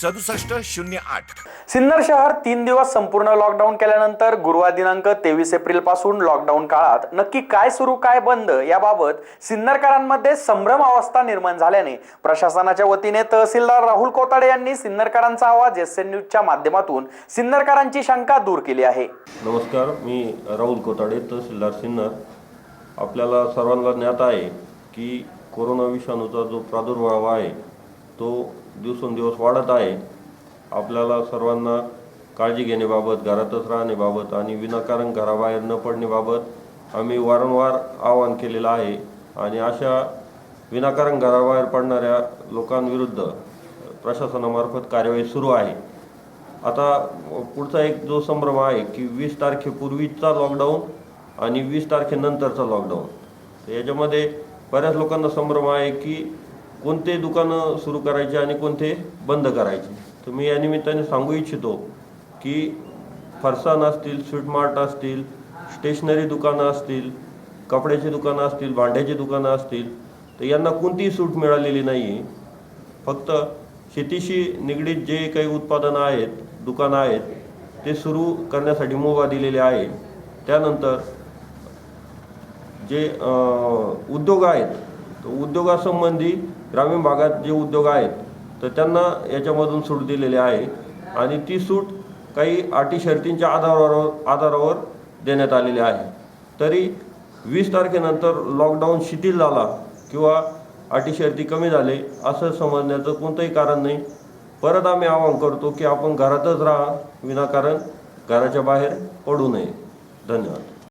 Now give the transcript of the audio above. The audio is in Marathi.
सदुसष्ट शून्य आठ. सिन्नर शहर तीन दिवस संपूर्ण लॉकडाऊन केल्यानंतर गुरुवार दिनांक तेवीस एप्रिलपासून लॉकडाऊन काळात नक्की काय सुरू काय बंद याबाबत सिन्नरकरांमध्ये संभ्रम अवस्था निर्माण झाल्याने प्रशासनाच्या वतीने तहसीलदार राहुल कोताडे यांनी सिन्नरकरांचा आवाज एस एन न्यूजच्या माध्यमातून सिन्नरकरांची शंका दूर केली आहे. नमस्कार मी राहुल कोताडे तहसीलदार सिन्नर. आपल्याला सर्वांना ज्ञात आहे की कोरोना विषाणूचा जो प्रादुर्भाव आहे तो दिवसेंदिवस वाढत आहे. आपल्याला सर्वांना काळजी घेण्याबाबत घरातच राहण्याबाबत आणि विनाकारण घराबाहेर न पडण्याबाबत आम्ही वारंवार आवाहन केलेलं आहे आणि अशा विनाकारण घराबाहेर पडणाऱ्या लोकांविरुद्ध प्रशासनामार्फत कार्यवाही सुरू आहे. आता पुढचा एक जो संभ्रम आहे की वीस तारखेपूर्वीचा लॉकडाऊन आणि वीस तारखेनंतरचा लॉकडाऊन तर याच्यामध्ये बऱ्याच लोकांना संभ्रम आहे की कोणते दुकानं सुरू करायचे आणि कोणते बंद करायचे. तर मी या निमित्ताने सांगू इच्छितो की फरसान असतील स्वीट मार्ट असतील स्टेशनरी दुकानं असतील कपड्याची दुकानं असतील भांड्याची दुकानं असतील तर यांना कोणतीही सूट मिळालेली नाही आहे फक्त शेतीशी निगडीत जे काही उत्पादनं आहेत दुकानं आहेत ते सुरू करण्यासाठी मुभा दिलेले आहे. त्यानंतर जे उद्योग आहेत उद्योगासंबंधी ग्रामीण भागात जे उद्योग आहेत तर त्यांना याच्यामधून सूट दिलेली आहे. आणि ती सूट काही अटी शर्तींच्या आधारावर आधारावर देण्यात आलेली आहे. तरी वीस तारखेनंतर लॉकडाऊन शिथिल झाला किंवा अटी शर्ती कमी झाले असं समजण्याचं कोणतंही कारण नाही. परत आम्ही आवाहन करतो की आपण घरातच राहा विनाकारण घराच्या बाहेर पडू नये. धन्यवाद.